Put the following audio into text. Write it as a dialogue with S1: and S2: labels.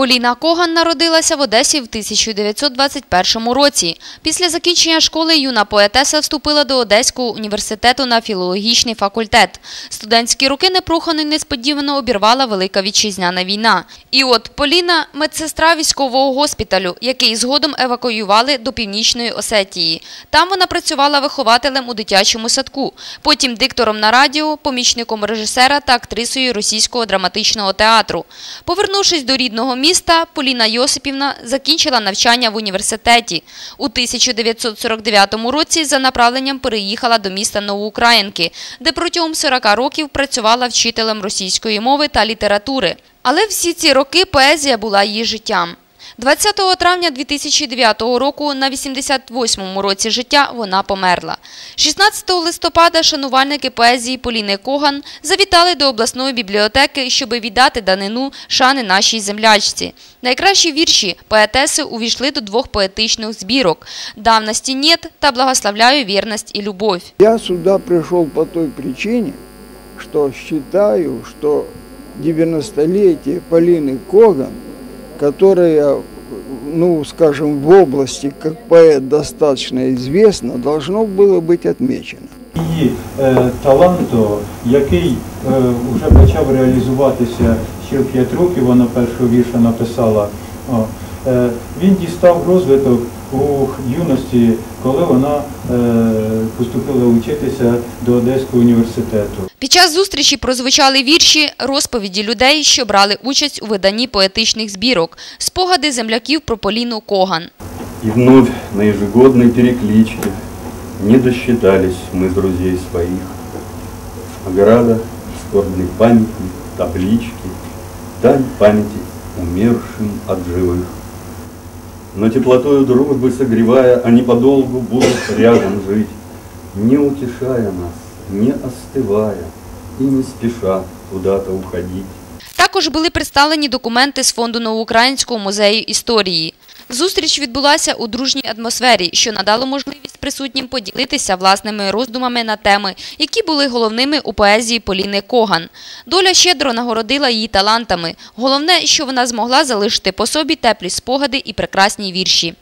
S1: Поліна Коган народилася в Одесі в 1921 році. Після закінчення школи юна поетеса вступила до Одеського університету на філологічний факультет. Студентські роки непрохано й несподівано обірвала Велика Вітчизняна війна. І от Поліна – медсестра військового госпіталю, який згодом евакуювали до Північної Осетії. Там вона працювала вихователем у дитячому садку, потім диктором на радіо, помічником режисера та актрисою російського драматичного театру. Повернувшись до рідного міста, Поліна Йосипівна закінчила навчання в університеті. У 1949 році за направленням переїхала до міста Новоукраїнки, де протягом 40 років працювала вчителем російської мови та літератури. Але всі ці роки поезія була її життям. 20 травня 2009 року на 88-му році життя вона померла. 16 листопада шанувальники поезії Поліни Коган завітали до обласної бібліотеки, щоби віддати данину шани нашій землячці. Найкращі вірші поетеси увійшли до двох поетичних збірок «Давності нет» та «Благословляю вірність і любов».
S2: Я сюда пришел по той причине, что считаю, что 90-летие Полины Коган, которая, ну, скажем, в области как поэт достаточно известна, должно было быть отмечено.
S3: Її е, таланту, який е, вже почав реалізуватися ще в 5 років, вона першого вірша написала. О, е, він дістав розвиток у юності, коли вона е, поступила вчитися до Одеського університету.
S1: Під час зустрічі прозвучали вірші, розповіді людей, що брали участь у виданні поетичних збірок, спогади земляків про Поліну Коган.
S4: И вновь на ежегодной перекличке Не досчитались мы друзей своих. Ограда, скорбный памятник, таблички, Дань памяти умершим от живых. Но теплотою дружбы согревая, Они подолгу будут рядом жить, Не утешая нас, не остывая И не спеша куда-то уходить.
S1: Також були представлені документи з фонду Новоукраїнського музею історії. Зустріч відбулася у дружній атмосфері, що надало можливість присутнім поділитися власними роздумами на теми, які були головними у поезії Поліни Коган. Доля щедро нагородила її талантами. Головне, що вона змогла залишити по собі теплі спогади і прекрасні вірші.